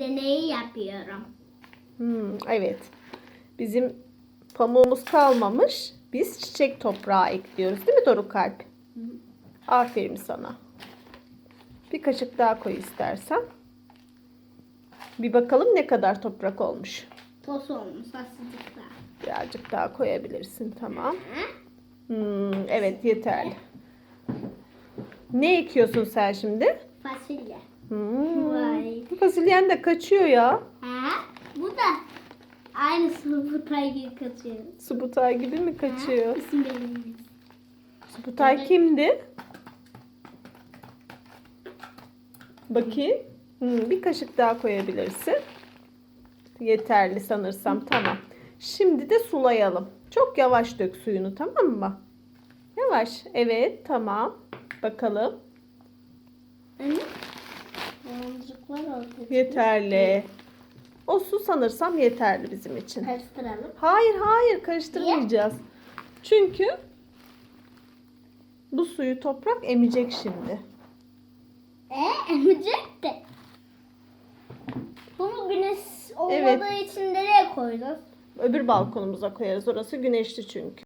Deneyi yapıyorum. Hmm, evet. Bizim pamuğumuz kalmamış. Biz çiçek toprağı ekliyoruz değil mi Doruk Kalp? Aferin sana. Bir kaşık daha koy istersen. Bir bakalım ne kadar toprak olmuş. Toz olmuş asıcıklar. Birazcık daha koyabilirsin tamam. Hmm, evet yeterli. Ne ekiyorsun sen şimdi? Fasulye. Hmm, Vay. fasulyen de kaçıyor ya. Ha? Bu da aynı sıvıtay gibi katıyor. Subutay gibi mi kaçıyor? İsim belirlemiyor. Subutay Evet. kimdi? Bakayım. Hmm, bir kaşık daha koyabilirsin. Yeterli sanırsam. Tamam. Şimdi de sulayalım. Çok yavaş dök suyunu tamam mı? Yavaş. Evet tamam. Bakalım. Anne. Boncuklar oldu. Yeterli. O su sanırsam yeterli bizim için. Karıştıralım. Hayır hayır karıştırmayacağız. Çünkü bu suyu toprak emecek şimdi. E emecek de. Bunu güneş olmadığı Evet. için nereye koyacağız? Öbür balkonumuza koyarız. Orası güneşli çünkü.